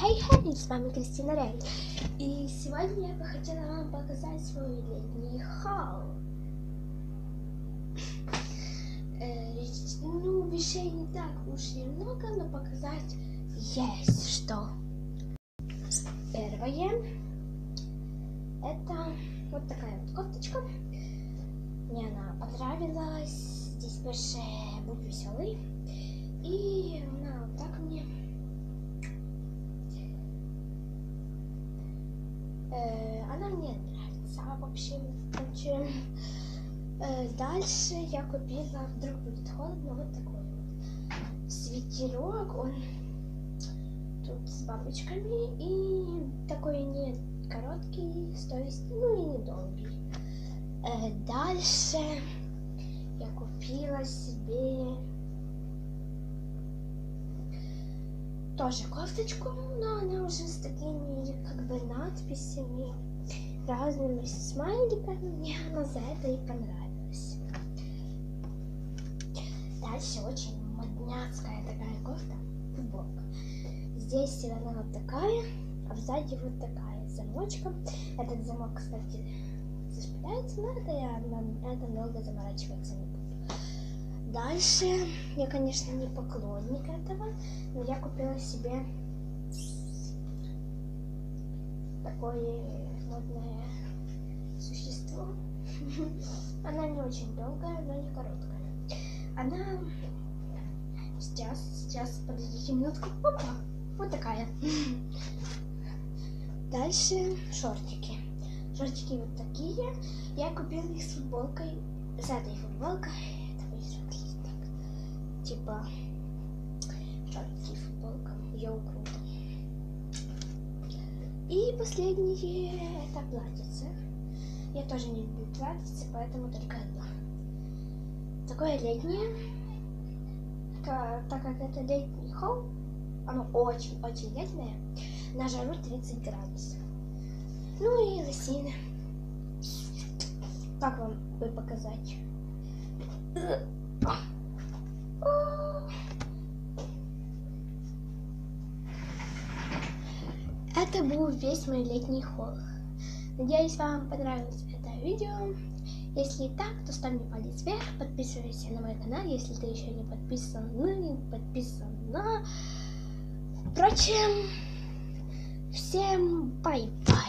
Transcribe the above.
Хей-хей, с вами Кристина Рей. И сегодня я бы хотела вам показать свой летний хаул. Э, ну, вещей не так уж и много, но показать есть что. Первое, это вот такая вот кофточка. Мне она понравилась. Здесь пише «Будь веселый». Она мне нравится в общем. Короче, э, дальше я купила, вдруг будет холодно, вот такой вот свитерок. Он тут с бабочками и такой не короткий, то есть, ну и не долгий. Э, дальше я купила себе тоже кофточку, но она уже с такими как бы надписями, разными смайликами. Мне она за это и понравилась. Дальше очень модняцкая такая кофта, футболка. Здесь она вот такая, а сзади вот такая с замочком. Этот замок, кстати, зашпиляется, но это я это долго заморачиваться не буду. Дальше, я, конечно, не поклонник этого, но я купила себе такое модное существо. Она не очень долгая, но не короткая. Она сейчас, сейчас, подождите минутку. Опа, вот такая. Дальше шортики. Шортики вот такие. Я купила их с футболкой, с этой футболкой типа шортики, футболка. Йоу, круто. И последнее это платьице. Я тоже не люблю платьице, поэтому только одно. Такое летнее. Так как это летний холл, оно очень-очень летнее. На жару 30 градусов. Ну и лосины. Как вам бы показать? Это был весь мой летний холл. Надеюсь, вам понравилось это видео. Если так, то ставь мне палец вверх, подписывайся на мой канал, если ты еще не подписан, ну не подписана. Впрочем, всем бай-бай.